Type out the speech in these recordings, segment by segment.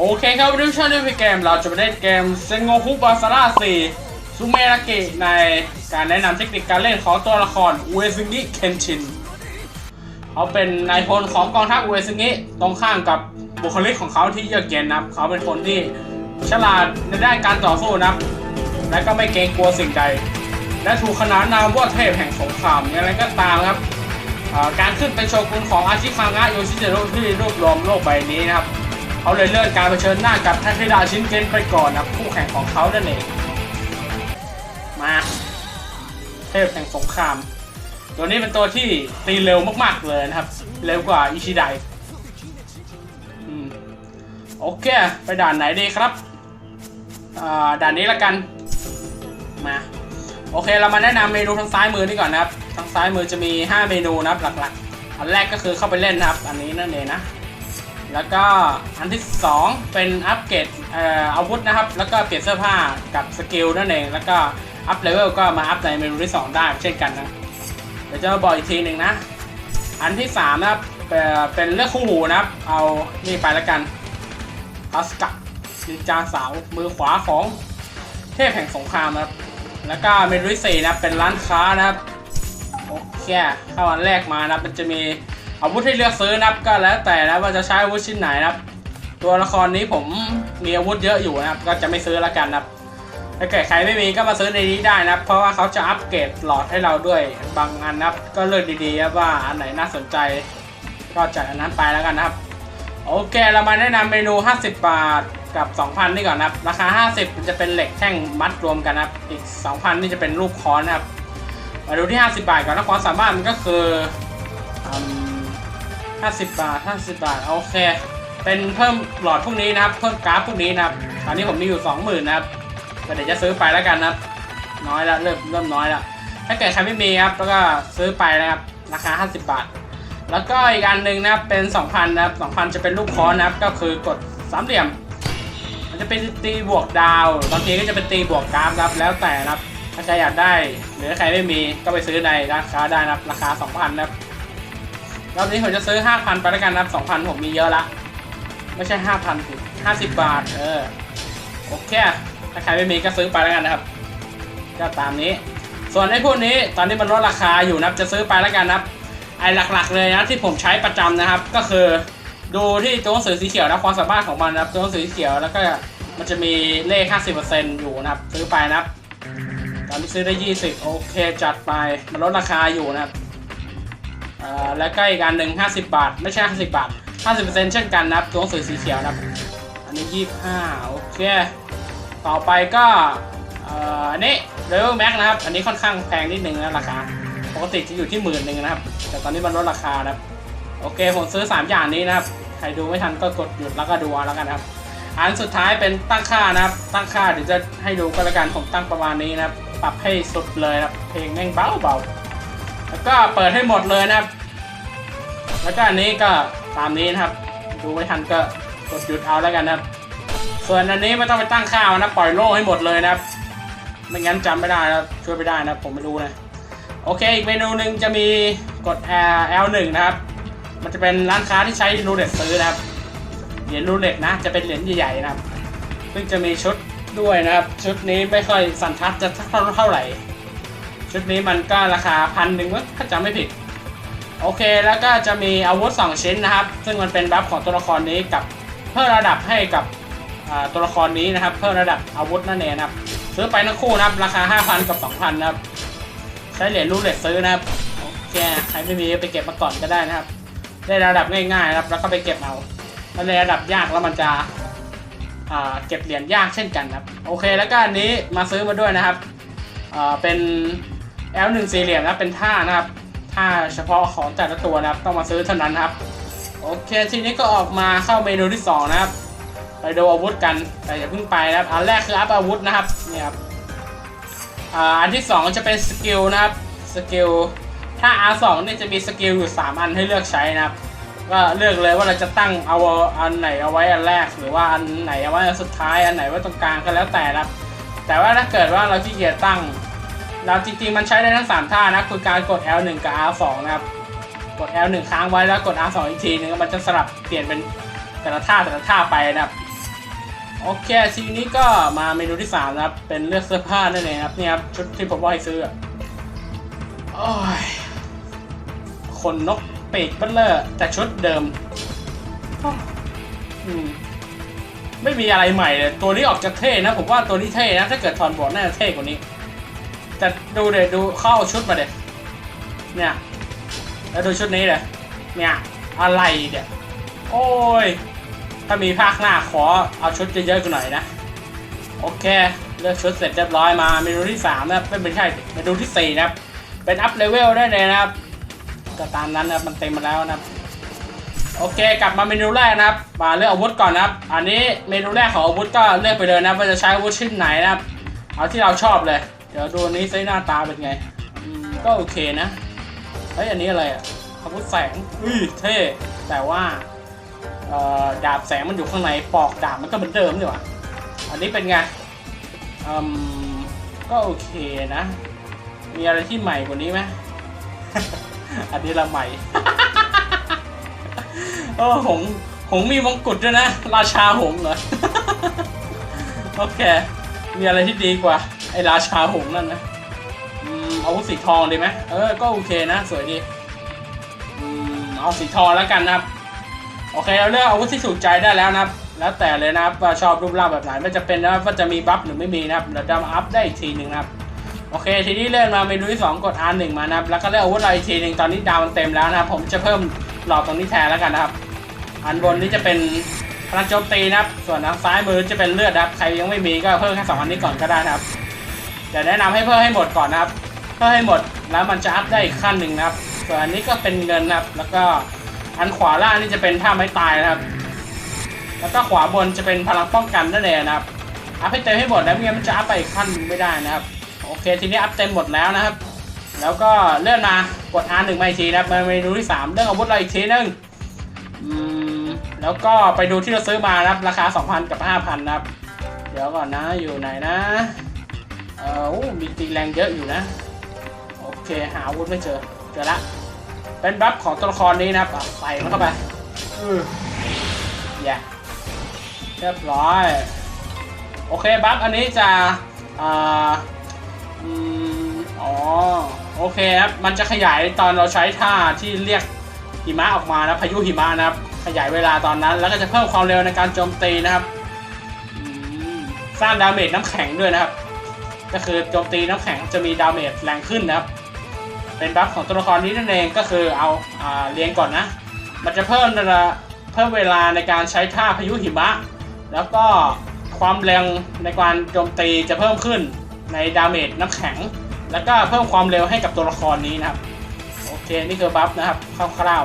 โอเคครับวันนี้ช่นี้เป็นเกม เราจะไปเล่นเกมเซงโงคุบาซาร่า4ซูเมรากิในการแนะนำเทคนิคการเล่นของตัวละครอุเอซึงิเคนชินเขาเป็นนายพลของกองทัพอุเอซึงิตรงข้ามกับบุคลิกของเขาที่เยือกเย็นนะครับเขาเป็นคนที่ฉลาดในด้านการต่อสู้นะครับและก็ไม่เกรงกลัวสิ่งใด และถูกขนานนามว่าเทพแห่งสงครามอย่างไรก็ตามครับการขึ้นเป็นโชกุนของอาชิคางะโยชิเซโร่ที่รวบรวมโลกใบนี้นะครับ เขาเลยเลื่อนการเผชิญหน้ากับทันเทดาชินเกนไปก่อนนะคู่แข่งของเขานั่นเองมาเทพแห่งสงคราม ตัวนี้เป็นตัวที่ตีเร็วมากๆเลยนะครับ เร็วกว่าอิชิไดอโอเค ไปด่านไหนดีครับด่านนี้ละกันมาโอเคเรามาแนะนำเมนูทางซ้ายมือนี่ก่อนนะครับ ทางซ้ายมือจะมี 5 เมนูนะครับหลักๆ อันแรกก็คือเข้าไปเล่นนะครับ อันนี้นั่นเองนะ แล้วก็อันที่ 2 เป็นอัปเกรดอาวุธนะครับ แล้วก็เปลี่ยนเสื้อผ้ากับสกิลนั่นเอง แล้วก็อัพเลเวลก็มาอัพในเมนูที่ 2 ได้เช่นกันนะ เดี๋ยวจะมาบอกอีกทีหนึ่งนะ อันที่ 3 นะครับ เป็นเลือกคู่หูนะครับ เอานี่ไปแล้วกันพัสกันินจาสาวมือขวาของเทพแห่งสงครามนะครับ แล้วก็เมนูที่สี่นะครับเป็นร้านค้านะครับ โอเค เข้าอันแรกมานะมันจะมี อาวุธให้เลือกซื้อนะครับก็แล้วแต่นะว่าจะใช้อาวุธชิ้นไหนนะครับ ตัวละครนี้ผมมีอาวุธเยอะอยู่นะครับก็จะไม่ซื้อล้วกันนะครับถ้าเกิดใครไม่มีก็มาซื้อในนี้ได้นะครับ เพราะว่าเขาจะอัปเกรดหลอดให้เราด้วยบางอันนะครับ ก็เลือกดีๆว่าอันไหนน่าสนใจ ก็จัดอันนั้นไปแล้วกันนะครับ โอเคเรามาแนะนำเมนู 50 บาทกับ 2,000 นี่ก่อนนะครับ ราคา 50 มันจะเป็นเหล็กแท่งมัดรวมกันนะครับ อีก 2,000 นี่จะเป็นรูปค้อนนะครับ มาดูที่ 50 บาทก่อนนะความสามารถมันก็คืออ 50 บาท 50 บาท โอเค เป็นเพิ่มหลอดพวกนี้นะครับ เพิ่มกราฟพวกนี้นะครับ ตอนนี้ผมมีอยู่ 20,000นะครับก็เดี๋ยวจะซื้อไปแล้วกันนะครับ น้อยแล้วเริ่มเริ่มน้อยแล้วถ้าเกิดใครไม่มีครับ แล้วก็ซื้อไปนะครับ ราคา 50 บาท แล้วก็อีกอันหนึ่งนะครับ เป็น 2,000 นะครับ 2,000 จะเป็นลูกค้อนนะครับ ก็คือกดสามเหลี่ยม มันจะเป็นตีบวกดาว บางทีก็จะเป็นตีบวกกราฟครับ แล้วแต่นะครับ ถ้าใครอยากได้ หรือใครไม่มี ก็ไปซื้อในร้านค้าได้นะครับ ราคา 2,000 นะครับ รอบนี้ผมจะซื้อ 5,000 ไปแล้วกันนะครับ2,000 ผมมีเยอะละ ไม่ใช่ 5,000ถึง50 บาท เออ โอเค ถ้าใครไม่มีก็ซื้อไปแล้วกันนะครับ ก็ตามนี้ ส่วนไอ้พวกนี้ตอนนี้มันลดราคาอยู่นะครับ จะซื้อไปแล้วกันนะครับ ไอ้หลักๆเลยนะที่ผมใช้ประจำนะครับ ก็คือดูที่ตัวหนังสือสีเขียวนะความสามารถของมันนะครับตัวหนังสือสีเขียวแล้วก็มันจะมีเลข 50%อยู่นะครับ ซื้อไปนะครับ ตอนนี้ซื้อได้ 20 โอเคจัดไป มันลดราคาอยู่นะครับ แล้วก็อีกอันหนึ่ง50 บาท ไม่ใช่ 50 บาท 50%เช่นกันนะครับตัวหนังสือสีเขียวนะครับ อันนี้ 25 โอเค ต่อไปก็อ,อ,อันนี้ Level Max นะครับ อันนี้ค่อนข้างแพงนิดนึงนะราคา ปกติจะอยู่ที่หมื่นหนึ่งนะครับ แต่ตอนนี้มันลดราคานะครับ โอเค ผมซื้อ 3 อย่างนี้นะครับ ใครดูไม่ทันก็กดหยุดแล้วก็ดูแล้วกันนะครับ อันสุดท้ายเป็นตั้งค่านะครับ ตั้งค่าเดี๋ยวจะให้ดูก็แล้วกัน ผมตั้งประมาณนี้นะครับ ปรับให้สุดเลยนะครับ เพลงแม่งเบาเบา แล้วก็เปิดให้หมดเลยนะครับ แล้วก็อันนี้ก็ตามนี้นะครับ ดูไม่ทันก็กดหยุดเอาแล้วกันนะครับ ส่วนอันนี้ไม่ต้องไปตั้งค่ามันนะปล่อยโล่ให้หมดเลยนะครับ ไม่งั้นจำไม่ได้นะช่วยไม่ได้นะผมไม่รู้นะ โอเคอีกเมนูหนึ่งจะมีกด L L1 นะครับ มันจะเป็นร้านค้าที่ใช้รูเล็ตซื้อนะครับ เหรียญรูเล็ตนะ จะเป็นเหรียญใหญ่ๆนะครับ ซึ่งจะมีชุดด้วยนะครับ ชุดนี้ไม่ค่อยสันทัดจะเท่าเท่าไหร่ ชุดนี้มันก็ราคาพันหนึ่งมั้งถ้าจำไม่ผิด โอเคแล้วก็จะมีอาวุธ 2 ชิ้นนะครับ ซึ่งมันเป็นบัฟของตัวละครนี้กับเพิ่มระดับให้กับตัวละครนี้นะครับ เพิ่มระดับอาวุธนั่นเองนะครับ ซื้อไปทั้งคู่นะครับ ราคา 5,000 กับ 2,000 นะครับ ใช้เหรียญรูเล็ตซื้อนะครับโอเคใครไม่มีไปเก็บมาก่อนก็ได้นะครับ ได้ระดับง่ายๆนะครับ แล้วก็ไปเก็บเอาถ้าในระดับยากแล้วมันจะเก็บเหรียญยากเช่นกันครับ โอเคแล้วก็อันนี้มาซื้อมาด้วยนะครับเป็น L1 สี่เหลี่ยมนะเป็นท่านะครับท่าเฉพาะของแต่ละตัวนะครับต้องมาซื้อเท่านั้นครับ โอเคทีนี้ก็ออกมาเข้าเมนูที่สองนะครับ ไปดูอาวุธกันแต่อย่าเพิ่งไปนะครับอันแรกคืออัพอาวุธนะครับเนี่ยครับอ,อันที่ 2 จะเป็นสกิลนะครับสกิลถ้า R2 เนี่ยจะมีสกิลอยู่ 3 อันให้เลือกใช้นะครับก็เลือกเลยว่าเราจะตั้งเอาอันไหนเอาไว้อันแรก หรือว่าอันไหนเอาไว้อันสุดท้ายอันไหนไว้ตรงกลางก็แล้วแต่นะครับ แต่ว่าถ้าเกิดว่าเราขี้เกียจตั้ง เราจริงๆมันใช้ได้ทั้ง 3 ท่านะคือการกด L1 กับ R2 นะครับ กด L1 ค้างไว้แล้วกด R2 อีกทีนึงมันจะสลับเปลี่ยนเป็นแต่ละท่าแต่ละท่าไปนะครับ โอเคทีนี้ก็มาเมนูที่สามนะครับ เป็นเลือกเสื้อผ้านั่นเองครับเนี่ยครับชุดที่ผมว่าให้ซื้อโอ้ยขนนกปีกเบลเลอร์แต่ชุดเดิมอืมไม่มีอะไรใหม่เลย ตัวนี้ออกจะเท่นะ ผมว่าตัวนี้เท่นะ ถ้าเกิดถอนบอดน่าจะเท่กว่านี้ แต่ดูเดี๋ยวดูเข้าชุดมาเดี๋ยเนี่ย แล้วดูชุดนี้เลยเนี่ย อะไรเดี๋ยโอ้ย ถ้ามีภาคหน้าขอเอาชุดเยอะๆกันหน่อยนะ โอเค เลือกชุดเสร็จเรียบร้อยมาเมนูที่3นะครับไม่ใช่เมนูที่ 4 นะครับ เป็นอัพเลเวลได้เลยนะครับก็ตามนั้นนะครับมันเต็มมาแล้วนะครับโอเค กลับมาเมนูแรกนะครับ มาเลือกอาวุธก่อนนะครับ อันนี้เมนูแรกของอาวุธก็เลือกไปเลยนะครับว่าจะใช้อาวุธชิ้นไหนนะครับ เอาที่เราชอบเลย ดี๋ยวดูอันนี้ซิหน้าตาเป็นไงอืมก็โอเคนะเฮ้ยอันนี้อะไรอะอาวุธแสงอุ้ยเท่ แต่ว่าเอ่อดาบแสงมันอยู่ข้างในปอกดาบมันก็เหมือนเดิมนี่หว่าอันนี้เป็นไงอืมก็โอเคนะ มีอะไรที่ใหม่กว่านี้ไหมอันนี้ละใหม่โอ้หงหงมีมงกุฎด้วยนะ ราชาหงส์เหรอ โอเค มีอะไรที่ดีกว่า ไอ้ราชาหงนั่นนะอืมอาวุธสีทองดีไหมเออ ก็โอเคนะ สวยดีอืมเอาสีทองแล้วกันนะครับ โอเคเราเลือกอาวุธที่ถูกใจได้แล้วนะครับ แล้วแต่เลยนะครับว่าชอบรูปร่างแบบไหนไม่จะเป็นนะครับว่าจะมีบัฟหรือไม่มีนะครับเราจะมาอัพได้อีกทีหนึ่งนะครับ โอเค ทีนี้เลื่อนมาเมนูที่2กด R1 มานะครับ แล้วก็เลือกอาวุธเราอีกทีหนึ่งตอนนี้ดาวมันเต็มแล้วนะครับ ผมจะเพิ่มหลอดตรงนี้แทนแล้วกันนะครับ อันบนนี้จะเป็นพลังโจมตีนะครับ ส่วนทางซ้ายมือจะเป็นเลือดนะครับ ใครยังไม่มีก็เพิ่มแค่สองอันนี้ก่อนก็ได้นะครับ เดี๋ยวแนะนำให้เพิ่มให้หมดก่อนนะครับเพิ่มให้หมดแล้วมันจะอัพได้อีกขั้นหนึ่งนะครับ ส่วนอันนี้ก็เป็นเงินนะครับ แล้วก็อันขวาล่างนี่จะเป็นท่าไม้ตายนะครับ แล้วก็ขวาบนจะเป็นพลังป้องกันนั่นเองนะครับ อัพให้เต็มให้หมดแล้วไม่งั้นมันจะอัพไปอีกขั้นไม่ได้นะครับ โอเคทีนี้อัพเต็มหมดแล้วนะครับ แล้วก็เลื่อนมากด R1 มาอีกทีนะครับเมนูที่ 3 เรื่องอาวุธเราอีกทีนึงอืมแล้วก็ไปดูที่เราซื้อมานะครับ ราคา 2,000 กับ 5,000 นะครับ เดี๋ยวก่อนนะอยู่ไหนนะ เออโอ้มีตีแรงเยอะอยู่นะ โอเคหาอาวุธไม่เจอ เจอละ เป็นบัฟของตัวละครนี้นะครับอะใส่มันเข้าไปอือแย่เรียบร้อย โอเคบัฟอันนี้จะอ่าอืมอ๋อ โอเคครับ มันจะขยายตอนเราใช้ท่าที่เรียกหิมะออกมานะพายุหิมะนะครับ ขยายเวลาตอนนั้น แล้วก็จะเพิ่มความเร็วในการโจมตีนะครับ สร้างดาเมจน้ำแข็งด้วยนะครับ ก็คือโจมตีน้ำแข็งจะมีดาเมจแรงขึ้นนะครับ เป็นบัฟของตัวละครนี้นั่นเองก็คือเอาอ่าเรียงก่อนนะ มันจะเพิ่มเวลาเพิ่มเวลาในการใช้ท่าพายุหิมะ แล้วก็ความแรงในการโจมตีจะเพิ่มขึ้นในดาเมจน้ำแข็ง แล้วก็เพิ่มความเร็วให้กับตัวละครนี้นะครับ โอเคนี่คือบัฟนะครับคร่าว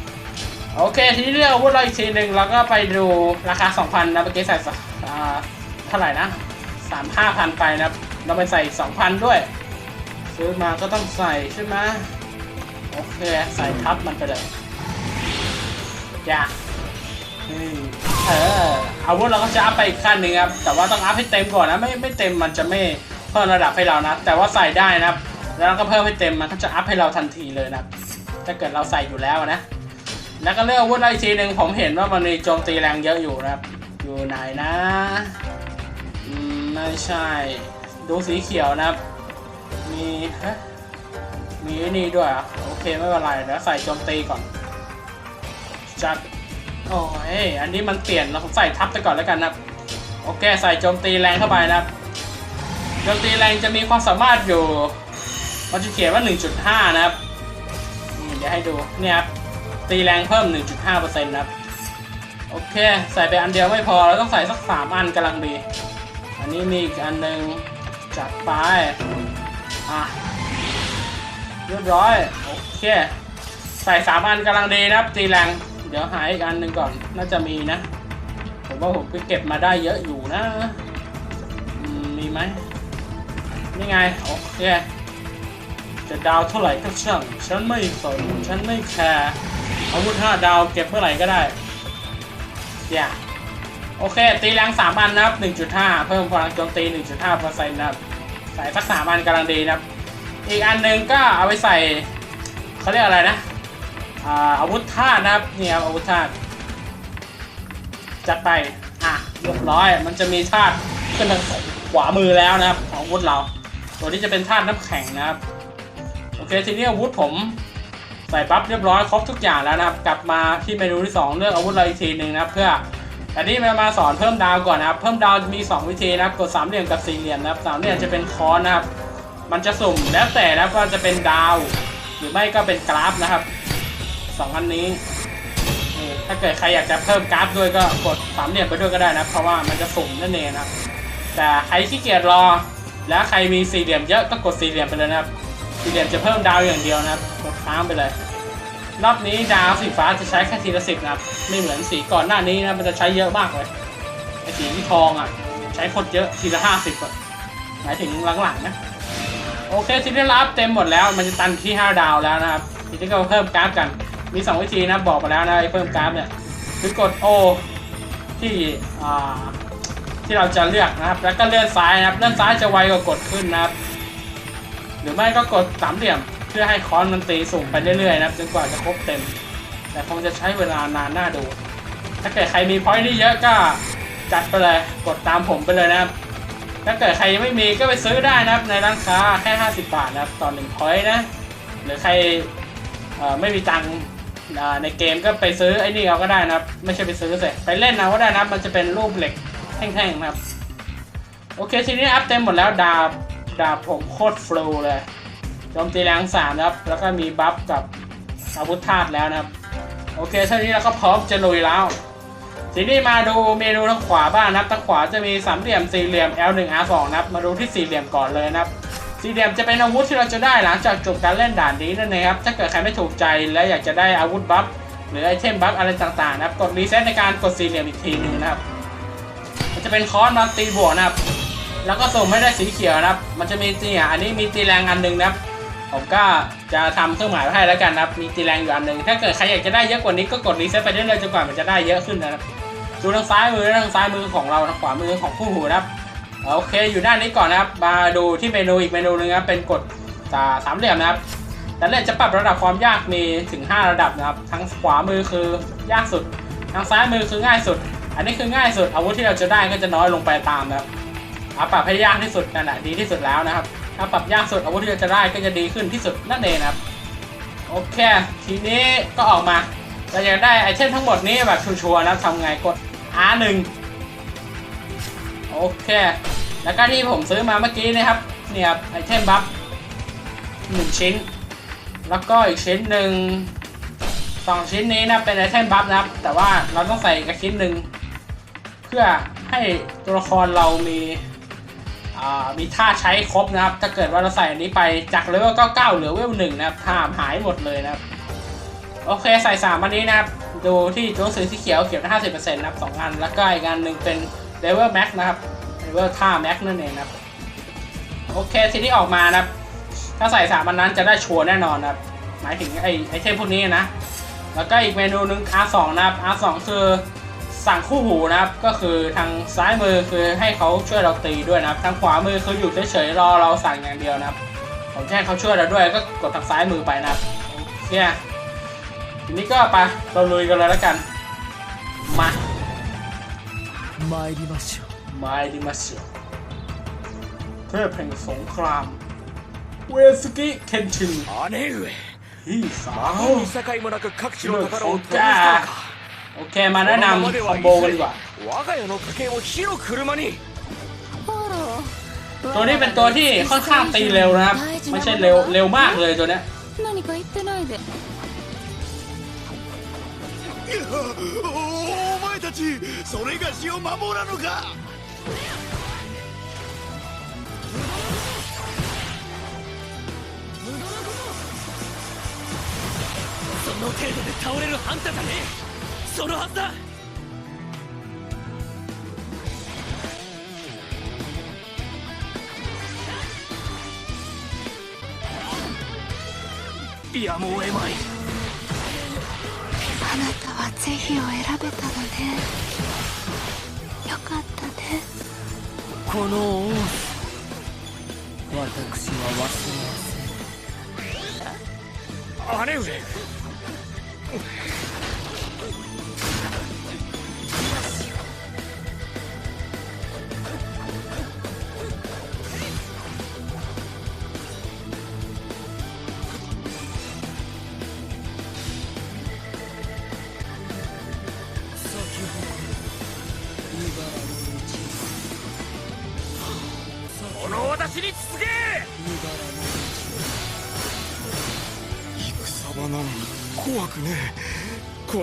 ๆโอเค ทีนี้เรื่องอาวุธเราอีกทีหนึ่งเราก็ไปดูราคา 2,000นะเมื่อกี้ใส่สักเท่าไหร่นะ สามห้าพันไปนะครับ เราไปใส่2,000ด้วย ซื้อมาก็ต้องใส่ใช่ไหมโอเค ใส่ทับมันไปเลยอย่าเอออาวุธเราก็จะอัพไปอีกขั้นหนึ่งครับ แต่ว่าต้องอัพให้เต็มก่อนนะ ไม่ไม่เต็มมันจะไม่เพิ่มระดับให้เรานะ แต่ว่าใส่ได้นะครับ แล้วก็เพิ่มให้เต็มมันก็จะอัพให้เราทันทีเลยนะถ้าเกิดเราใส่อยู่แล้วนะ แล้วก็เลือกอาวุธอีกทีหนึ่งผมเห็นว่ามันมีโจมตีแรงเยอะอยู่นะครับ อยู่ไหนนะ ไม่ใช่ ดูสีเขียวนะครับ มีฮะมีนี่ด้วยอะโอเคไม่เป็นไรเดี๋ยวใส่โจมตีก่อน จัด โอ้ยอันนี้มันเปลี่ยนเราใส่ทับไปก่อนแล้วกันนะโอเคใส่โจมตีแรงเข้าไปนะครับโจมตีแรงจะมีความสามารถอยู่มันจะเขียนว่า 1.5 นะครับนี่เดี๋ยวให้ดูเนี่ยครับตีแรงเพิ่ม 1.5%นะครับ โอเค ใส่ไปอันเดียวไม่พอเราต้องใส่สัก 3 อันกำลังดี อันนี้มีอีกอันหนึ่งจัดไปอะเรียบร้อย โอเค ใส่สามอันกำลังดีนะครับตีแรง เดี๋ยวหาอีกอันหนึ่งก่อน น่าจะมีนะ ผมว่าผมไปเก็บมาได้เยอะอยู่นะ มีไหมนี่ไง โอเค จะดาวเท่าไหร่ก็ช่าง ฉันไม่สน ฉันไม่แคร์อาวุธห้าดาวเก็บเมื่อไหร่ก็ได้ อย่า โอเค ตีแรงสามอันนะครับ 1.5 เพิ่มพลังโจมตี 1.5เปอร์เซ็นต์นะครับ ใส่สักสามอันกำลังดีนะครับ อีกอันหนึ่งก็เอาไปใส่เขาเรียกอะไรนะอาอาวุธธาตุนะครับเนี่ยครับอาวุธธาตุจัดไป อะเรียบร้อย มันจะมีธาตุขึ้นทางขวามือแล้วนะครับ ของอาวุธเรา ตัวนี้จะเป็นธาตุน้ำแข็งนะครับ โอเค ทีนี้อาวุธผมใส่บัฟเรียบร้อยครบทุกอย่างแล้วนะครับ กลับมาที่เมนูที่ 2 เลือกอาวุธเราอีกทีหนึ่งนะครับเพื่อ แต่นี่มามาสอนเพิ่มดาวก่อนนะครับ เพิ่มดาวมี 2 วิธีนะครับ กดสามเหลี่ยมกับสี่เหลี่ยมนะครับสามเหลี่ยมจะเป็นค้อนนะครับ มันจะสุ่มแล้วแต่นะครับว่าจะเป็นดาว หรือไม่ก็เป็นกราฟนะครับสองอันนี้ ถ้าเกิดใครอยากจะเพิ่มกราฟด้วยก็กดสามเหลี่ยมไปด้วยก็ได้นะครับเพราะว่ามันจะสุ่มนั่นเองนะครับ แต่ใครขี้เกียจรอ แล้วใครมีสี่เหลี่ยมเยอะก็กดสี่เหลี่ยมไปเลยนะครับ สี่เหลี่ยมจะเพิ่มดาวอย่างเดียวนะครับ กดค้างไปเลย รอบนี้ดาวสีฟ้าจะใช้แค่ทีละสิบนะครับ ไม่เหมือนสีก่อนหน้านี้นะมันจะใช้เยอะมากเลยไอสีที่ทองอะ ใช้คนเยอะทีละห้าสิบอะหมายถึงหลังๆนะโอเคทีนี้รับเต็มหมดแล้วมันจะตันที่ 5 ดาวแล้วนะครับทีนี้ก็เพิ่มกราฟกันมี 2 วิธีนะบอกมาแล้วนะไอ้เพิ่มกราฟเนี่ยคือกด O ที่ที่เราจะเลือกนะครับ แล้วก็เลื่อนซ้ายนะครับเลื่อนซ้ายจะไวกว่ากดขึ้นนะครับ หรือไม่ก็กดสามเหลี่ยม เพื่อให้คอนมันตีสูงไปเรื่อยๆนะครับจนกว่าจะครบเต็ม แต่คงจะใช้เวลานานหน่าดู ถ้าเกิดใครมีพอยต์ที่เยอะก็จัดไปเลยกดตามผมไปเลยนะครับ ถ้าเกิดใครยังไม่มีก็ไปซื้อได้นะครับ ในร้านค้าแค่ 50 บาทนะครับต่อหนึ่งพอยต์นะ หรือใครไม่มีตังค์ในเกมก็ไปซื้อไอ้นี่เอาก็ได้นะครับ ไม่ใช่ไปซื้อเสร็จไปเล่นเอาก็ได้นะครับ มันจะเป็นรูปเหล็กแท่งๆนะครับ โอเคทีนี้อัพเต็มหมดแล้วดาบดาบผมโคตรฟลูเลย โจมตีแรงสามนะครับ แล้วก็มีบัฟกับอาวุธธาตุแล้วนะครับ โอเคเท่านี้เราก็พร้อมจะลุยแล้ว ทีนี้มาดูเมนูทางขวาบ้างนะครับทางขวาจะมีสามเหลี่ยมสี่เหลี่ยม L1 R2 นะครับ มาดูที่สี่เหลี่ยมก่อนเลยนะครับ สี่เหลี่ยมจะเป็นอาวุธที่เราจะได้หลังจากจบการเล่นด่านนี้นั่นเองครับ ถ้าเกิดใครไม่ถูกใจและอยากจะได้อาวุธบัฟหรือไอเทมบัฟอะไรต่างๆนะครับ กดรีเซ็ตในการกดสี่เหลี่ยมอีกทีหนึงนะครับ มันจะเป็นคอนมาตีบวกนะครับ แล้วก็ส่งให้ได้สีเขียวนะครับ มันจะมีตีอะอันนี้มีตีแรงอันหนึ่งนะครับ ผมก็จะทำเครื่องหมายไว้ให้แล้วกันนะครับมีตีแรงอยู่อันหนึ่งถ้าเกิดใครอยากจะได้เยอะกว่านี้ก็กดรีเซ็ตไปเรื่อยๆจนกว่ามันจะได้เยอะขึ้นนะครับดูทางซ้ายมือทางซ้ายมือของเราทางขวามือของผู้หูนะครับโอเคอยู่ด้านนี้ก่อนนะครับ มาดูที่เมนูอีกเมนูหนึงครับเป็นกดสาสามเหลี่ยมนะครับแต่เล่นจะปรับระดับความยากมีถึง 5 ระดับนะครับทั้งขวามือคือยากสุด ทางซ้ายมือคือง่ายสุด อันนี้คือง่ายสุดอาวุธที่เราจะได้ก็จะน้อยลงไปตามนะครับเอาปรับให้ยากที่สุดนั่นแหละดีที่สุดแล้วนะครับ ถ้าปรับยากสุดอาวุธที่เราจะได้ก็จะดีขึ้นที่สุดนั่นเองนะครับ โอเค ทีนี้ก็ออกมาเราอยากได้ไอเทมทั้งหมดนี้แบบชัวร์ๆนะทำไงกด R1 โอเค แล้วก็ที่ผมซื้อมาเมื่อกี้นะครับ เนี่ยไอเทมบัฟหนึ่งชิ้น แล้วก็อีกชิ้นหนึ่งสองชิ้นนี้นะเป็นไอเทมบัฟนะครับ แต่ว่าเราต้องใส่อีกชิ้นหนึ่งเพื่อให้ตัวละครเรามี มีท่าใช้ครบนะครับ ถ้าเกิดว่าเราใส่อันนี้ไปจากเลเวล99เหลือเวลหนึ่งนะครับท่าหายหมดเลยนะครับ โอเคใส่สามอันนี้นะครับ ดูที่ตัวหนังสือสีเขียวเขียนห้าสิบเปอร์เซ็นต์นะครับสองอัน แล้วก็อีกอันหนึ่งเป็นเลเวลแม็กนะครับเลเวลท่าแม็กนั่นเองนะครับโอเคทีนี้ออกมานะครับ ถ้าใส่สามอันนั้นจะได้ชัวร์แน่นอนนะครับ หมายถึงไอไอเทมพวกนี้นะ แล้วก็อีกเมนูหนึ่ง R2 นะครับ R2 คือ สั่งคู่หูนะครับ ก็คือทางซ้ายมือคือให้เขาช่วยเราตีด้วยนะครับ ทางขวามือคืออยู่เฉยๆรอเราสั่งอย่างเดียวนะครับ ผมจะให้เขาช่วยเราด้วยก็กดทางซ้ายมือไปนะครับโอเค ทีนี้ก็ไปเราลุยกันเลยแล้วกัน มา 参りましょう มาดิมาเชียวเทพแห่งสงคราม เวสกิเคนชิน 姉上 ที่สา 魔 ว 法に境もなく各地の宝を取り出したのか โอเค มาแนะนำคอมโบกันดีกว่า 我が家の家計を火の車にあら ตัวนี้เป็นตัวที่ค่อนข้างตีเร็วนะครับ ไม่ใช่เร็วเร็วมากเลยตัวเนี้ย 何か言ってないでお前たちそれがしを守らぬかその程度で倒れるハンタじゃねえ そのはずだ。やむを得まい。あなたは是非を選べたのね。よかったね。この王子。私は忘れません。姉上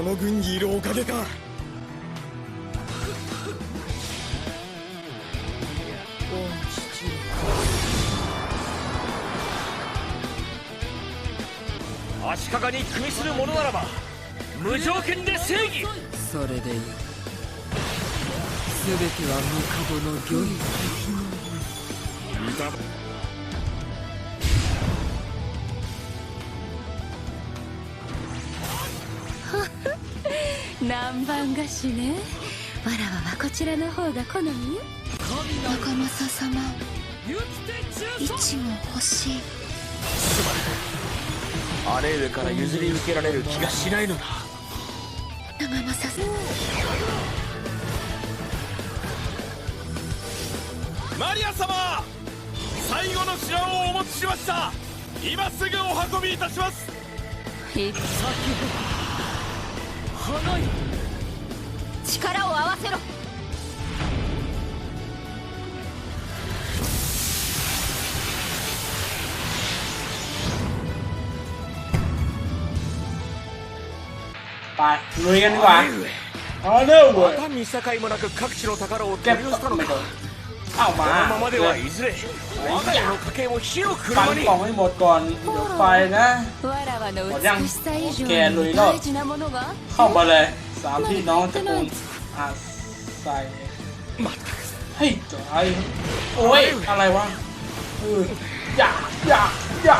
の軍にいるおかげか。足利に組みする者ならば無条件で正義。それでいい。全ては帝の御意南蛮菓子ね。わらわはこちらの方が好み？よ長政様。一も欲しい。姉上から譲り受けられる気がしないのだ。長政様。マリア様最後の品をお持ちしました。今すぐお運びいたします。い花よ力を合わせろไปลุยกันดีกว่าเอาเร็วเว้ย また見境もなく各地の宝を เก็บ 取り寄せたの ไม่ か โดนเ ข้าวมาเลยปังของให้หมดก่อนเดี๋ยวไปนะยังแกลุยแล้เข้ามาเลยสามพี่น้องจะกูลอาศัยให้จอยโอ้ยอะไรวะอย่าอย่าอย่า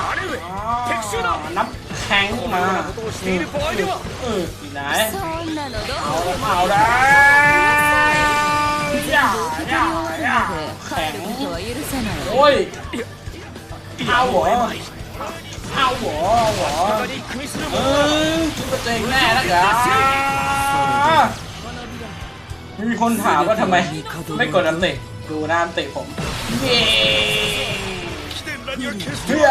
น้ำแข็งมาเออที่ไหนเอาเอาได้อย่าอย่า ข็งโอ้ยเอาหัวเอาหัวหัวเออชุดกระเจงแน่แล้วจ้ามีคนถามว่าทำไม ไม่กดอันติดูน้ำติผมเฮ้เพื่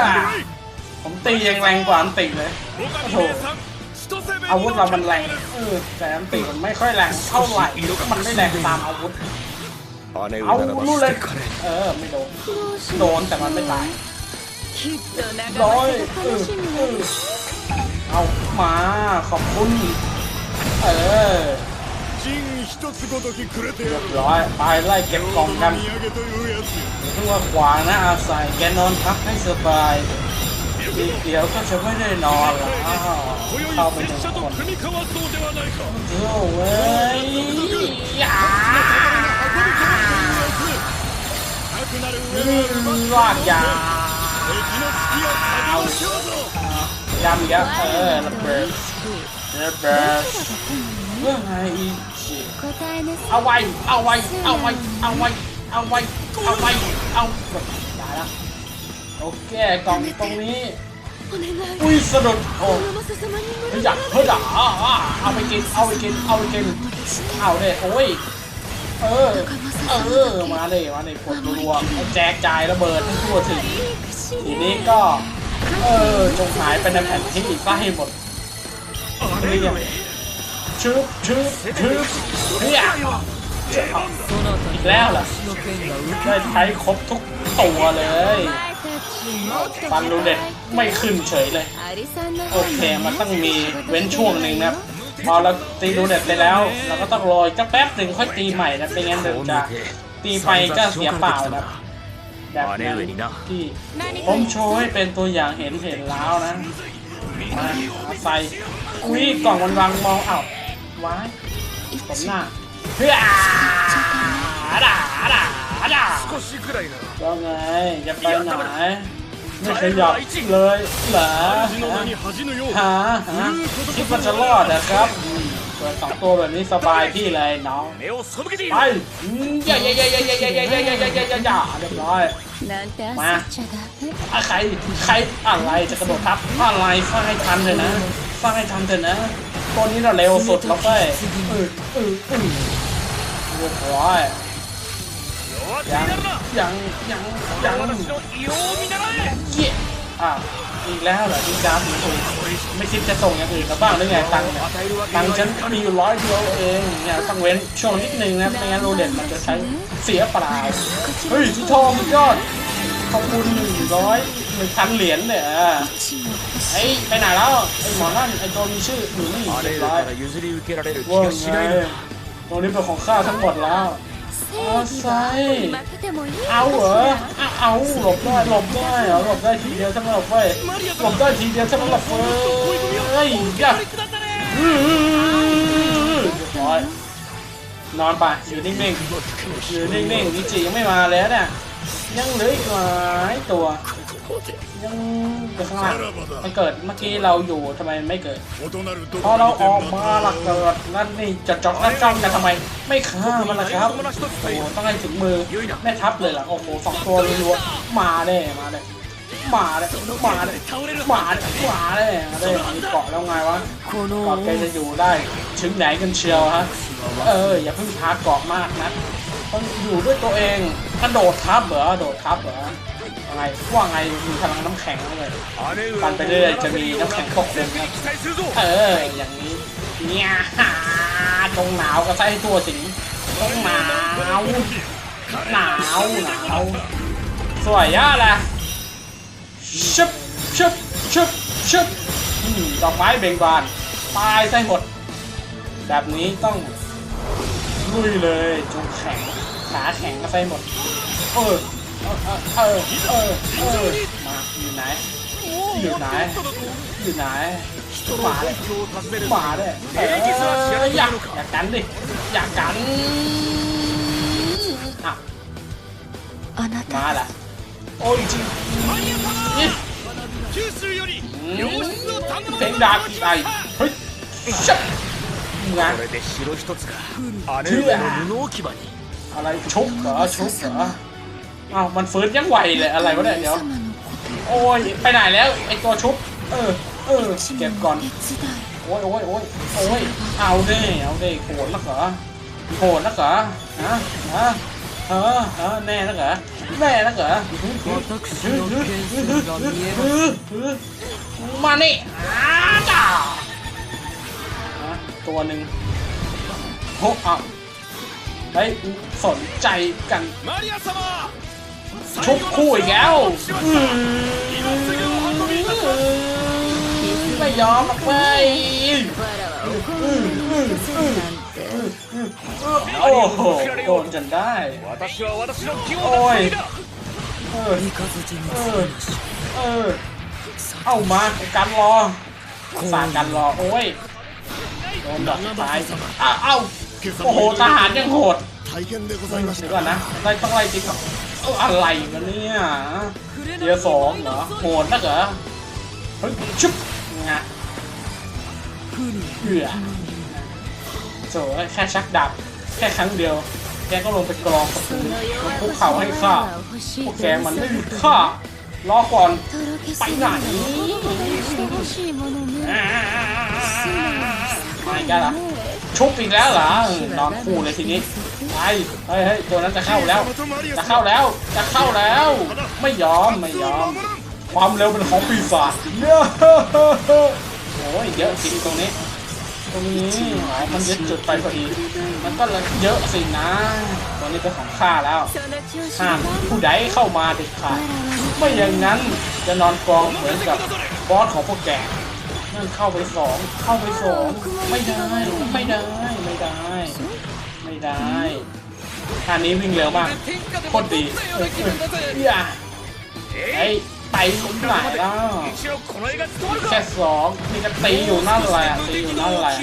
ผมตียังแรงกว่าอันติเลยโถอาวุธเรามันแรงเออแต่อันติมันไม่ค่อยแรงเท่าไหร่มันไม่แรงตามอาวุธ อ๋อในเอาลูกเลยเออไม่โดนโดนแต่มันไม่ตายร้อยเอามาขอบคุณเออเรียบร้อยไปไล่เก็บกล่องกันเงว่าขวางนะอาศัยแกนอนพักให้สบายเดี๋ยวก็จะไม่ได้นอนแล้วเข้าไปในคนเจ้าเว้ย รากยาวดำยับเออระเบิดระเบิดเมื่อไงเอาไว้ เอาไว้ เอาไว้ เอาไว้ เอาไว้ เอาไว้ เอาไว้ตายละโอเคกล่องตรงนี้อุ้ยสะดุดโอ้ยอยากเฮ้ยอยากเอาไปกิน เอาไปกิน เอาไปกิน เอาเลยโอ้ย เออ เออ มาเลยมาเลยกดรวมแจกจ่ายระเบิดทั่วถึง ทีนี้ก็ เออ จงหายเป็นแผ่นที่อีกใต้หมดเรียบชึบชึบชึบเรียบอีกแล้วล่ะได้ใช้ครบทุกตัวเลยฟันรูเด็ดไม่ขึ้นเฉยเลย โอเค มันต้องมีเว้นช่วงหนึ่งนะ พอเราตีดูเด็ดไปแล้ว เราก็ต้องรอจักแป๊บหนึ่งค่อยตีใหม่นะเป็นงั้นเดิมยวจะตีไปก็เสียเปล่านะแบบนั้นที่ผมโชว์ให้เป็นตัวอย่างเห็นเห็นแล้วนะมาใส่อุ้ยกล่องวันวางมองเอ้าว้ายผมหน้าเฮ้ยด่าด่าด่าว่าไงจะไปไหน ไม่ขยับเลยเหรอฮะคิดว่าจะรอดนะครับเปิดสองตัวแบบนี้สบายพี่เลยน้องไปย่าย่าย่าย่าย่าย่ายายายายายายาเรียบร้อยมาใครใครอะไรจะกระโดดทับอะไรฟาดให้ทันเถอะนะฟาดให้ทันเถอะนะตัวนี้เราเร็วสุดแล้วไปเออเออเออเรียบร้อย ยังยังยังยังเกี้ยอะอีกแล้วเหรอที่กราฟอยู่งไม่คิดจะส่งอย่างอื่นแล้วบ้างหรือไงตังตังฉันมีอยู่ร้อยเดียวเองเนี่ยต้องเว้นช่วงนิดนึงนะไม่งั้นโรเดนมันจะใช้เสียเปล่าเฮ้ยที่ทอมันยอดขอบคุณหนึ่งร้อยหนึ่งพันเหรียญเนี่ยไอ้ไปไหนแล้วไอ้หมอนั่นไอ้ตัวมีชื่อหนุ่เรียบร้อยว่าไงตรงนี้เป็นของข้าทั้งหมดแล้ว ใช่เอาเหรอเอาหลบได้หลบได้เหรอหลบได้ทีเดียวทั้งหลบไปหลบได้ทีเดียวทั้งหลบเฮ้ยยักร้อนอนไปอยู่นิ่งๆอยู่นิ่งๆนิจิยังไม่มาแล้วเนี่ยยังเหลืออีกหลายตัว ยังเกิดข้างล่างมันเกิดเมื่อกี้เราอยู่ทำไมไม่เกิดเพราะเราออกมาหลักเกิดนั่นนี่จะจอกนั่นจ้องกันทำไม ไม่ฆ่ามันล่ะครับโอ้ต้องให้ถึงมือแม่ทับเลยล่ะโอ้โหสองตัวรัวมาเด้มาเด้มาเลยมาเลยมาเลยมาเลยมาเลยมีเกาะแล้วไงวะเกาะแกจะอยู่ได้ถึงไหนกันเชียวฮะเอออย่าเพิ่งท้าเกาะมากนะต้องอยู่ด้วยตัวเองกระโดดทับเหรอโดดทับเหรอ อะงไงว่าไงมีพลังน้ำแข็งเลยปันไปเรื่อยจะมีน้ำแข็งเข้าคุมเอออย่างนี้เนี่ยตรงหนาวก็ใช้ตัวสิงตรงหนาวหนาวหนาวสวยยะแหละชึบชึบชึบชึบดอกไม้เบ่งบานตายใส่หมด แบบนี้ต้องลุยเลยจงแข็งขาแข็งก็ใส่หมดเออ เออเออเออมาอยู่ไหนอยู่ไหนอยู่ไหนหมาเลยหมาเลยเอออยากอยากกันดิอยากกันอะมาละโอ้ยจริงเซ็งดาบอีกไอเฮ้ยชักงานเชื่ออะไรชกเหรอชกเหรอ อ้าวมันฟื้นยังไหวเลยอะไรวะเนี่ยเดี๋ยวโอ้ยไปไหนแล้วไอตัวชุบ เออ เออเก็บก่อนโอ้ยโอ้ยโอ้ยโอ้ยเอาเด้เอาเด้โหดนักเหรอโหนักเหรอฮะฮะเออเออแน่นักเหรอแน่นักเหรอมาเนี่จ้าตัวหนึ่งโอ้เอาเฮ้สนใจกัน ชกคู่อีกแล้วไม่ยอมหรอกเว้โอ้โหโดนจนได้ โอ้ยเออเออเออเอ้ามาการรอสาการรอ โอ้ยโดนดอกท้ายอ้าวโอ้โหทหารยังโหดเดี๋ยวก่อนนะต้องไล่ติ๊กก่อ อะไรกันเนี่ยเดียสองเหรอโหดนักเหรอเฮ้ยชุบงเหื่อโถแค่ชักดับแค่ครั้งเดียว แกก็ลงไปกรองกับพื้นคุกเข่าให้ข้าพวกแกมันไม่มีข้ารอก่อนไปไหนไม่ได้ละชุบอีกแล้วเหรอนอนคู่เลยทีนี้ ไปเฮ้ห้ตัวนั้นจะเข้าแล้ว จะเข้าแล้ว จะเข้าแล้ว ไม่ยอม ไม่ยอม ความเร็วเป็นของปีศาจเยอะโอ้ยเยอะสิตรงนี้ ตรงนี้อ๋มันยึดจุดไปพอดี มันก็เลยเยอะสินะ ตอนนี้เป็นของข้าแล้ว ห้ามผู้ใดเข้ามาเด็ดขาด ไม่อย่างนั้นจะนอนกองเหมือนกับบอสของพวกแกนั่นเข้าไปสอง เข้าไปสอง ไม่ได้ ไม่ได้ ไม่ได้ ไม่ได้ท่านี้วิ่งเร็วมากโคตรดีเฮียไอ้ไปสุดหลยแล้วแค่สองนี่จะตีอยู่นั่นแหละตีอยู่นั่นแหละ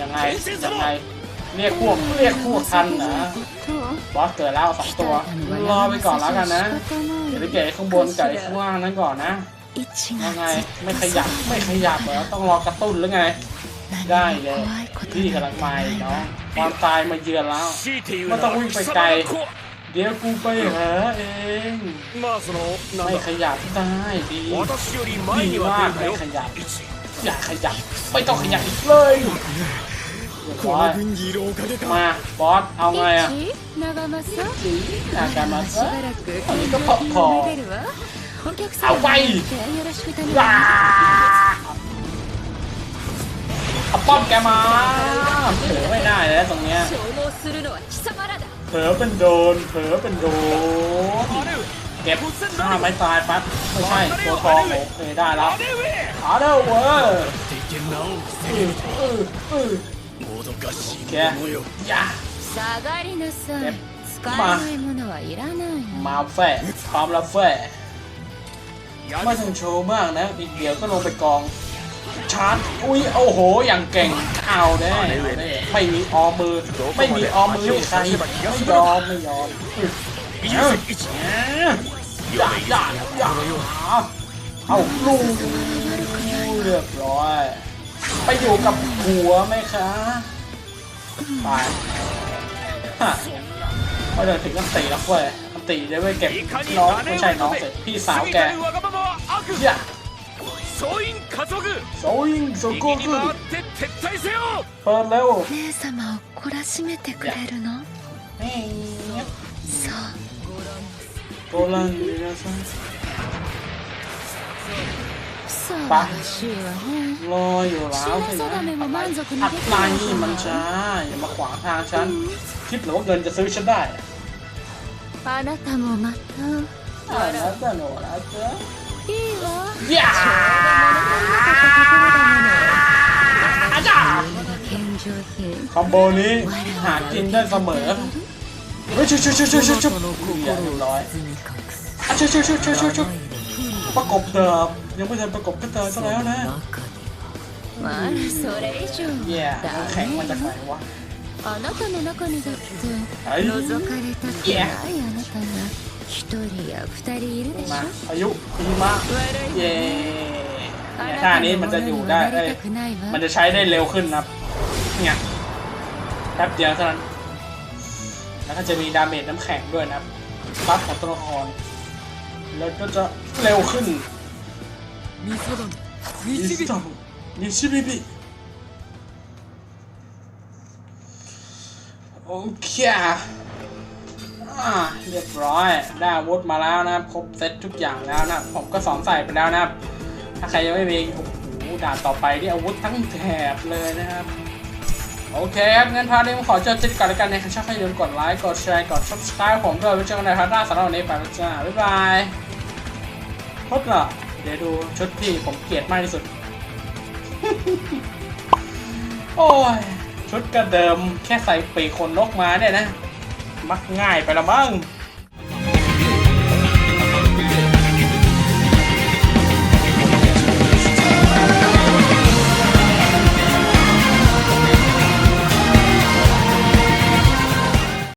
ยังไงยังไงเรียกพวกเรียกพวกทันนะบอสเกิดแล้วสองตัวรอไปก่อนแล้วกันนะเดี๋ยวไปเกะข้างบนกับอ้ข้างล่างนั้นก่อนนะยังไงไม่ขยับไม่ขยับเหรอต้องรอกระตุ้นหรือไง ได้เลยพี่กำลังไปเนาะความตายมาเยือนแล้วมันต้องวิ่งไปไกล เดี๋ยวกูไปหาเองไม่ขยับได้ดีดีมากไม่ขยับอย่าขยับไม่ต้องขยับอีกเลยมาบอสเอาไงอะนากามาซะอันนี้ก็พอเอาไปว้า ป้อมแกมาเผลอไม่ได้แล้วตรงเนี้ยเผลอเป็นโดนเผลอเป็นโดนเก็บห้าไม้ตายปั๊บไม่ใช่ตัวทองโอเคได้แล้วอาเดอร์เวอร์แกย่าเก็บมามาแฝงควอมรับแฝงไม่ต้องโชว์มากนะอีกเดี๋ยวก็ลงไปกอง ชาร์จอุ้ยโอ้โห อย่างเก่งเอาได้ไม่มีออมมือ ไม่มีออมมือใครไม่ยอมไม่ยอมอย่าอย่าอย่าเอาลูกเรียบร้อย ไปอยู่กับหัวไหมคะไปมาเดินถึงกันตีแล้วเว้ยกันตีได้ไว้เก็บน้องไม่ใช่น้องเสร็จพี่สาวแกเยอา 総員加速 โซยิงโซ 右 โก้ に ขึ้น 回って撤退せよ เปิดเร็ว 姉様を懲らしめてくれるの เฮ้ย そう โกลันเดี๋ยวนะ ふさわしいわね รออยู่แล้วใช่ไหมอัดลายนี่มันช้าอย่ามาขวางทางฉัน คิดหรือว่าเงินจะซื้อฉันได้ あなたもまた อ่าแล้วแต่ คอมโบนี้หากินได้เสมอเฮ้ยชุบชุบชุบชุชุบชุบเรียบร้อยชุชุชุชุชุชุประกบเติบยังไม่ทันประกบก็เติบซะแล้วนะเย่แข็งมาจากไหนวะไอ้เย่ 一人や二人いるでし มา ょ อายุพีมะเย่เนี่ยท่านี้มันจะอยู่ได้เอ้ย くないわ มันจะใช้ได้เร็วขึ้นนะครับเนี่ยแป๊บเดียวเท่านั้น แล้วก็จะมีดาเมจน้ำแข็งด้วยนะครับบัฟของตัวละคร แล้วก็จะเร็วขึ้น ミサダนิ 導 ชิ き นิชิบิบิโอเคอ่า เรียบร้อย ได้อาวุธมาแล้วนะครับ ครบเซตทุกอย่างแล้วนะ ผมก็สอนใส่ไปแล้วนะครับ ถ้าใครยังไม่มีโอ้โหด่านต่อไปที่อาวุธทั้งแถบเลยนะครับ โอเคครับงั้นพาร์ทนี้ผมขอเจอจิตก่อนแล้วกันนะครับชอบให้ลืมกดไลค์ กดแชร์ กด subscribe ผมด้วยไว้เจอกันในพาร์ทหน้าสำหรับวันนี้ไปแล้วจ้า บ๊ายบายพบเหรอเดี๋ยวดูชุดที่ผมเกลียดมากที่สุด โอ้ย ชุดก็เดิมแค่ใส่ปีกขนนกมาเนี่ยนะ มักง่ายไปละมั้ง